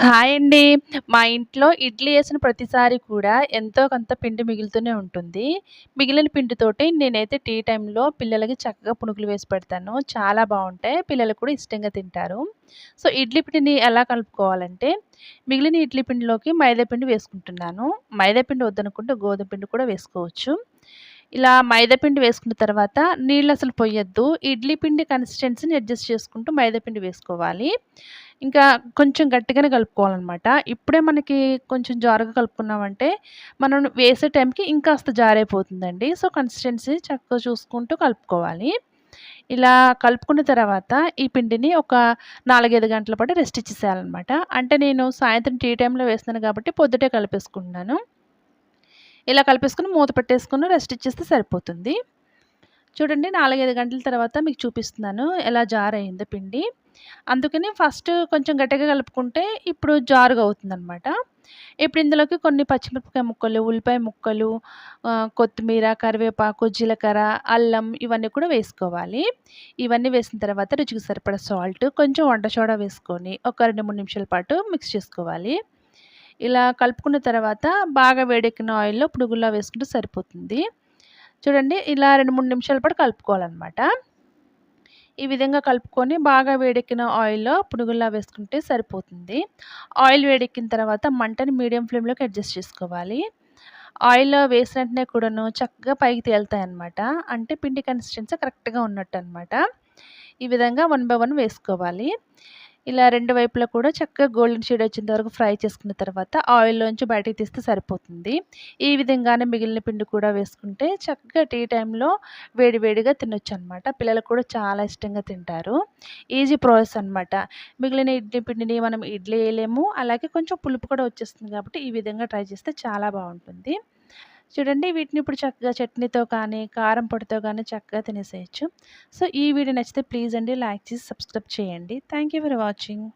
Hi అండి. మా ఇంట్లో ఇడ్లీ వేసిన ప్రతిసారి కూడా ఎంతో కొంత పిండి మిగులుతూనే ఉంటుంది. మిగిలిన పిండితోటి నేనైతే టీ టైంలో పిల్లలకి చక్కగా పునుకులు వేసి పెడతాను. చాలా బాగుంటాయి పిల్లలు కూడా ఇష్టంగా తింటారు. సో, ఇడ్లీ పిండిని ఎలా కలుపుకోవాలంటే, మిగిలిన ఇడ్లీ పిండిలోకి మైదా పిండి వేసుకుంటున్నాను. మైదా పిండి వద్దనుకుంటే గోధుమ పిండి కూడా వేసుకోవచ్చు. ఇలా మైదాపిండి వేసుకున్న తర్వాత నీళ్ళు అసలు పోయొద్దు ఇడ్లీ పిండి కన్సిస్టెన్సీని అడ్జస్ట్ చేసుకుంటూ మైదా పిండి వేసుకోవాలి. ఇంకా కొంచెం గట్టిగానే కలుపుకోవాలన్నమాట ఇప్పుడే మనకి కొంచెం జారుగా కలుపుకున్నామంటే, మనం వేసే టైంకి ఇంకాస్త జారైపోతుందండి. సో, కన్సిస్టెన్సీ చక్కగా చూసుకుంటూ కలుపుకోవాలి. ఇలా కలుపుకున్న తర్వాత ఈ పిండిని ఒక 4, 5 గంటల పాటు రెస్ట్ ఇచ్చేసేయాలన్నమాట అంటే నేను సాయంత్రం టీ టైంలో వేస్తున్నాను కాబట్టి పొద్దుటే కలిపేసుకుంటున్నాను. ఇలా కలిపేసుకుని మూత పెట్టేసుకుని రెస్ట్ ఇచ్చేస్తే సరిపోతుంది. చూడండి 4, 5 గంటల తర్వాత మీకు చూపిస్తున్నాను ఎలా జారయిందో పిండి. అందుకని ఫస్ట్ కొంచెం గట్టిగా కలుపుకుంటే ఇప్పుడు జారుగా అవుతుందనమాట. ఇప్పుడు ఇందులోకి కొన్ని పచ్చిమిరపకాయ ముక్కలు, ఉల్లిపాయ ముక్కలు, కొత్తిమీర, కరివేపాకు, జీలకర్ర, అల్లం ఇవన్నీ కూడా వేసుకోవాలి. ఇవన్నీ వేసిన తర్వాత రుచికి సరిపడా సాల్ట్, కొంచెం వంట సోడా వేసుకొని ఒక 2, 3 నిమిషాల పాటు మిక్స్ చేసుకోవాలి. ఇలా కలుపుకున్న తర్వాత బాగా వేడెక్కిన ఆయిల్‌లో పునుగుల్లా వేసుకుంటే సరిపోతుంది. చూడండి ఇలా 2, 3 నిమిషాల పాటు కలుపుకోవాలన్నమాట ఈ విధంగా కలుపుకొని బాగా వేడెక్కిన ఆయిల్‌లో పునుగుల్లా వేసుకుంటే సరిపోతుంది. ఆయిల్ వేడెక్కిన తర్వాత మంటని మీడియం ఫ్లేమ్‌లోకి అడ్జస్ట్ చేసుకోవాలి. ఆయిల్‌లో వేసిన వెంటనే కూడాను చక్కగా పైకి తేలుతాయన్నమాట. అంటే పిండి కన్సిస్టెన్సీ కరెక్ట్‌గా ఉన్నట్టు అనమాట ఈ విధంగా వన్ బై వన్ వేసుకోవాలి. ఇలా రెండు వైపులా కూడా చక్కగా గోల్డెన్ షేడ్ వచ్చేంత వరకు ఫ్రై చేసుకున్న తర్వాత ఆయిల్‌లోంచి బయటికి తీస్తే సరిపోతుంది. ఈ విధంగానే మిగిలిన పిండి కూడా వేసుకుంటే చక్కగా టీ టైంలో వేడివేడిగా తినొచ్చు అనమాట పిల్లలు కూడా చాలా ఇష్టంగా తింటారు. ఈజీ ప్రాసెస్ అనమాట. మిగిలిన ఇడ్లీ పిండిని మనం ఇడ్లీ వేయలేము అలాగే కొంచెం పులుపు కూడా వచ్చేస్తుంది కాబట్టి ఈ విధంగా ట్రై చేస్తే చాలా బాగుంటుంది చూడండి వీటిని ఇప్పుడు చక్కగా చట్నీతో కానీ, కారం పొడితో కానీ చక్కగా తినేసేయొచ్చు. సో, ఈ వీడియో నచ్చితే ప్లీజ్ అండి లైక్ చేసి సబ్స్క్రైబ్ చేయండి. Thank you for watching.